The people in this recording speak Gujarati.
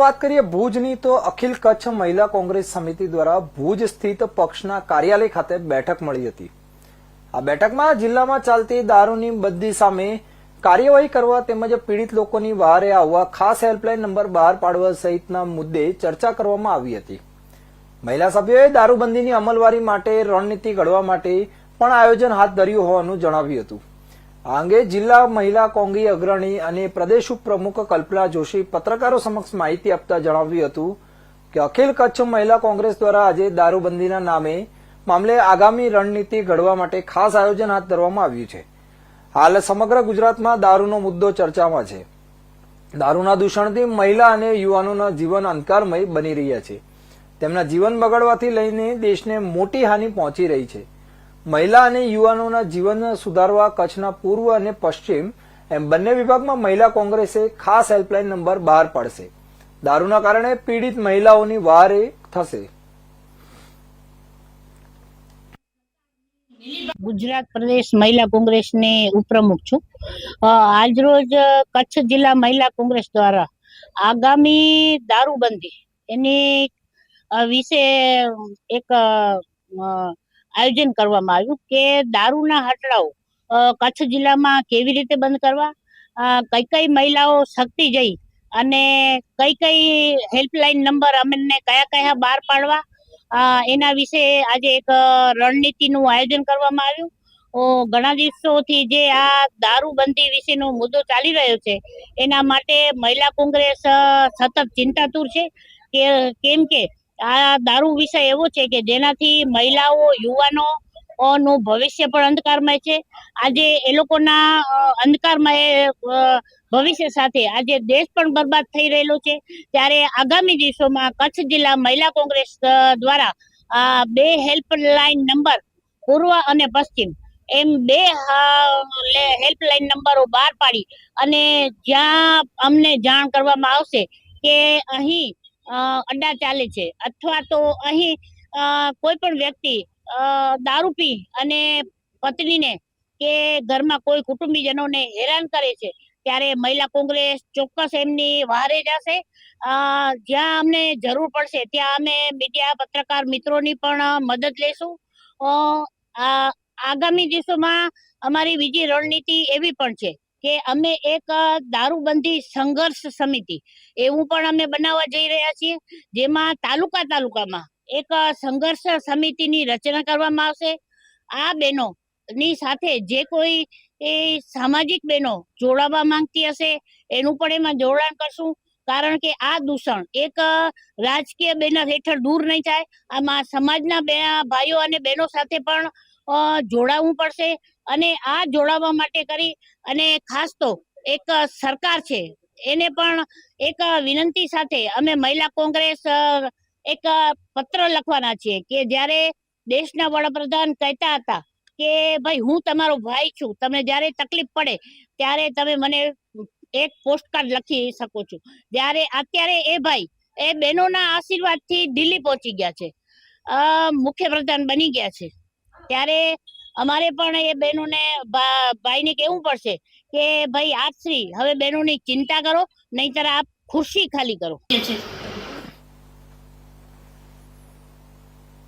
વાત કરીએ ભુજની, તો અખિલ કચ્છ મહિલા કોંગ્રેસ સમિતિ દ્વારા ભુજ સ્થિત પક્ષના કાર્યાલય ખાતે બેઠક મળી હતી. આ બેઠકમાં જિલ્લામાં ચાલતી દારૂની બદલી સામે કાર્યવાહી કરવા તેમજ પીડિત લોકોની વહારે આવવા ખાસ હેલ્પલાઇન નંબર બહાર પાડવા સહિતના મુદ્દે ચર્ચા કરવામાં આવી હતી. મહિલા સભ્યોએ દારૂબંધીની અમલવારી માટે રણનીતિ ઘડવા માટે પણ આયોજન હાથ ધર્યું હોવાનું જણાવ્યું હતું. આ અંગે જિલ્લા મહિલા કોંગી અગ્રણી અને પ્રદેશ ઉપપ્રમુખ કલ્પના જોશી પત્રકારો સમક્ષ માહિતી આપતા જણાવ્યું હતું કે અખિલ કચ્છ મહિલા કોંગ્રેસ દ્વારા આજે દારૂબંધીના નામે મામલે આગામી રણનીતિ ઘડવા માટે ખાસ આયોજન હાથ ધરવામાં આવ્યું છે. હાલ સમગ્ર ગુજરાતમાં દારૂનો મુદ્દો ચર્ચામાં છે. દારૂના દૂષણથી મહિલા અને યુવાનોના જીવન અંધકારમય બની રહ્યા છે. તેમના જીવન બગડવાથી લઈને દેશને મોટી હાનિ પહોંચી રહી છે. મહિલા અને યુવાનોના જીવન સુધારવા, કચ્છના પૂર્વ અને પશ્ચિમ એમ બંને વિભાગમાં મહિલા કોંગ્રેસે ખાસ હેલ્પલાઇન નંબર બહાર પાડશે. દારૂના કારણે પીડિત મહિલાઓની વહારે થશે. ગુજરાત પ્રદેશ મહિલા કોંગ્રેસની ઉપપ્રમુખ છું. આજરોજ કચ્છ જિલ્લા મહિલા કોંગ્રેસ દ્વારા આગામી દારૂબંધી એની વિશે એક આયોજન કરવામાં આવ્યું કે દારૂના હટડાઓ કચ્છ જિલ્લામાં કેવી રીતે બંધ કરવા? કઈ કઈ મહિલાઓ શક્તિ જઈ અને કઈ કઈ હેલ્પલાઇન નંબર અમને કયા કયા બહાર પાડવા? એના વિશે આજે એક રણનીતિનું આયોજન કરવામાં આવ્યું. ઘણા દિવસોથી જે આ દારૂબંધી વિશેનો મુદ્દો ચાલી રહ્યો છે, એના માટે મહિલા કોંગ્રેસ સતત ચિંતાતુર છે. કે, કેમ કે આ દારૂ વિષય એવો છે કે જેનાથી મહિલાઓ યુવાનો નું ભવિષ્ય પણ અંધકારમય છે. આજે એ લોકોના અંધકારમય ભવિષ્ય સાથે આજે દેશ પણ બરબાદ થઈ રહેલો છે. ત્યારે આગામી દિવસોમાં કચ્છ જિલ્લા મહિલા કોંગ્રેસ દ્વારા બે હેલ્પલાઇન નંબર પૂર્વ અને પશ્ચિમ એમ બે હેલ્પલાઇન નંબરો બહાર પાડી અને જ્યાં અમને જાણ કરવામાં આવશે કે અહીં અડ્ડા ચાલે છે. અથવા તો અહીં કોઈ પણ વ્યક્તિ દારૂ પી અને પત્નીને કે ઘરમાં કોઈ કુટુંબીજનોને હેરાન કરે છે, ત્યારે મહિલા કોંગ્રેસ ચોક્કસ એમની વારે જશે. જ્યાં અમને જરૂર પડશે, ત્યાં અમે મીડિયા પત્રકાર મિત્રોની પણ મદદ લેશું. આગામી દિવસોમાં અમારી બીજી રણનીતિ એવી પણ છે. કે અમે એક દારૂબંધી સંઘર્ષ સમિતિ, એવું પણ અમે બનાવવા જઈ રહ્યા છીએ, જેમાં તાલુકા તાલુકામાં એક સંઘર્ષ સમિતિની રચના કરવામાં આવશે. આ બહેનો ની સાથે જે કોઈ એ સામાજિક બહેનો જોડાવા માંગતી હશે, એનું પણ એમાં જોડાણ કરશું. કારણ કે આ દૂષણ એક રાજકીય બેનર હેઠળ દૂર નહીં થાય. આમાં સમાજના બે ભાઈઓ અને બહેનો સાથે પણ જોડાવવું પડશે અને આ જોડાવા માટે કરી અને ખાસ તો એક સરકાર છે, એને પણ એક વિનંતી સાથે અમે મહિલા કોંગ્રેસ એક પત્ર લખવાના છીએ કે જ્યારે દેશના વડાપ્રધાન કહેતા હતા કે, ભાઈ, હું તમારો ભાઈ છું, તમને જ્યારે તકલીફ પડે ત્યારે તમે મને એક પોસ્ટકાર્ડ લખી શકો છો. જ્યારે અત્યારે એ ભાઈ, એ બહેનોના આશીર્વાદથી દિલ્હી પહોંચી ગયા છે. મુખ્યપ્રધાન બની ગયા છે. ત્યારે અમારે પણ એ બહેનોને ભાઈને કહેવું પડશે કે, ભાઈ આશ્રી હવે બહેનોની ચિંતા કરો, નહીતર આપ ખુરશી ખાલી કરો.